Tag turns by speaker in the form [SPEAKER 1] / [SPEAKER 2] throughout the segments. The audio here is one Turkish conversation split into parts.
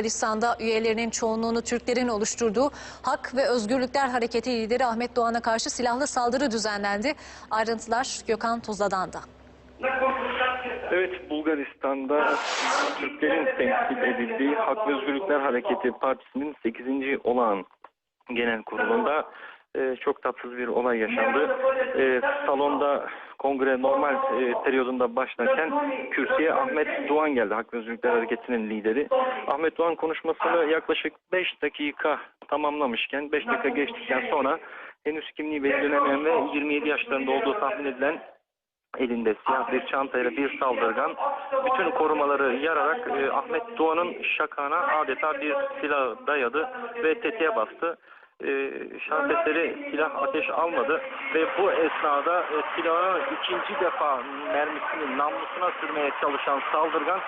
[SPEAKER 1] Bulgaristan'da üyelerinin çoğunluğunu Türklerin oluşturduğu Hak ve Özgürlükler Hareketi lideri Ahmet Doğan'a karşı silahlı saldırı düzenlendi. Ayrıntılar Gökhan Tuzla'dan da.
[SPEAKER 2] Evet, Bulgaristan'da Türklerin temsil edildiği Hak ve Özgürlükler Hareketi Partisi'nin 8. olağan genel kurulunda e, çok tatsız bir olay yaşandı. E, salonda kongre normal e, periyodunda başlarken kürsüye Ahmet Doğan geldi. Hak ve Özgürlükler Hareketi'nin lideri. Ahmet Doğan konuşmasını yaklaşık 5 dakika tamamlamışken 5 dakika geçtikten sonra henüz kimliği belirlenemeyen ve 27 yaşlarında olduğu tahmin edilen elinde siyah bir çantayla bir saldırgan bütün korumaları yararak e, Ahmet Doğan'ın şakağına adeta bir silah dayadı ve tetiğe bastı. E, şans eseri silah ateş almadı ve bu esnada e, silahı ikinci defa mermisini namlusuna sürmeye çalışan saldırgan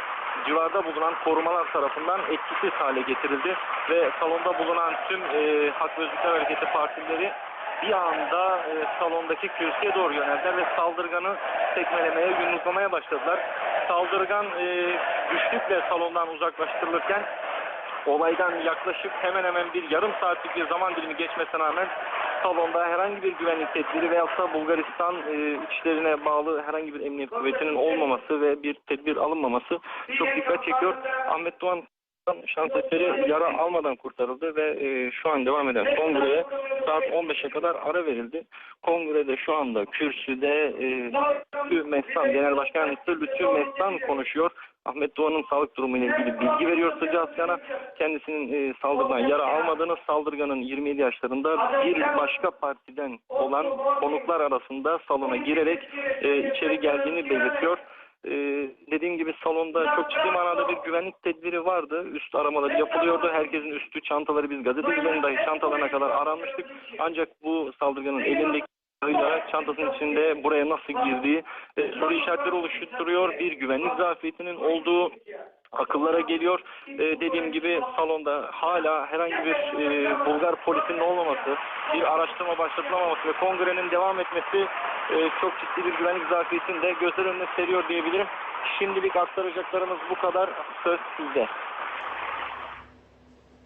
[SPEAKER 2] civarda bulunan korumalar tarafından etkisiz hale getirildi ve salonda bulunan tüm e, Hak Özgürlükler Hareketi partileri bir anda e, salondaki kürsüye doğru yöneldiler ve saldırganı tekmelemeye, yumruklamaya başladılar. Saldırgan e, güçlükle salondan uzaklaştırılırken olaydan yaklaşık hemen hemen bir yarım saatlik bir zaman dilimi geçmesine rağmen salonda herhangi bir güvenlik tedbiri veyahut da Bulgaristan e, içlerine bağlı herhangi bir emniyet kuvvetinin olmaması ve bir tedbir alınmaması çok dikkat çekiyor. Ahmet Doğan şans eseri yara almadan kurtarıldı ve e, şu an devam eden kongreye saat 15'e kadar ara verildi. Kongrede şu anda kürsüde e, Lütfü Mestan, Genel Başkan Lütfü Mestan konuşuyor. Ahmet Doğan'ın sağlık durumuyla ilgili bilgi veriyor Sıcı Asyan'a. Kendisinin e, saldırıdan yara almadığını, saldırganın 27 yaşlarında bir başka partiden olan konuklar arasında salona girerek e, içeri geldiğini belirtiyor. Ee, dediğim gibi salonda çok ciddi manada bir güvenlik tedbiri vardı. Üst aramaları yapılıyordu. Herkesin üstü çantaları biz gazetecilerin dahi çantalarına kadar aranmıştık. Ancak bu saldırganın elindeki silahıyla çantasının içinde buraya nasıl girdiği e, soru işaretleri oluşturuyor. Bir güvenlik zafiyetinin olduğu akıllara geliyor. E, dediğim gibi salonda hala herhangi bir e, Bulgar polisinin olmaması, bir araştırma başlatılamaması ve kongrenin devam etmesi e, çok ciddi bir güvenlik zafiyetini de gözler önüne seriyor diyebilirim. Şimdilik aktaracaklarımız bu kadar. Söz sizde.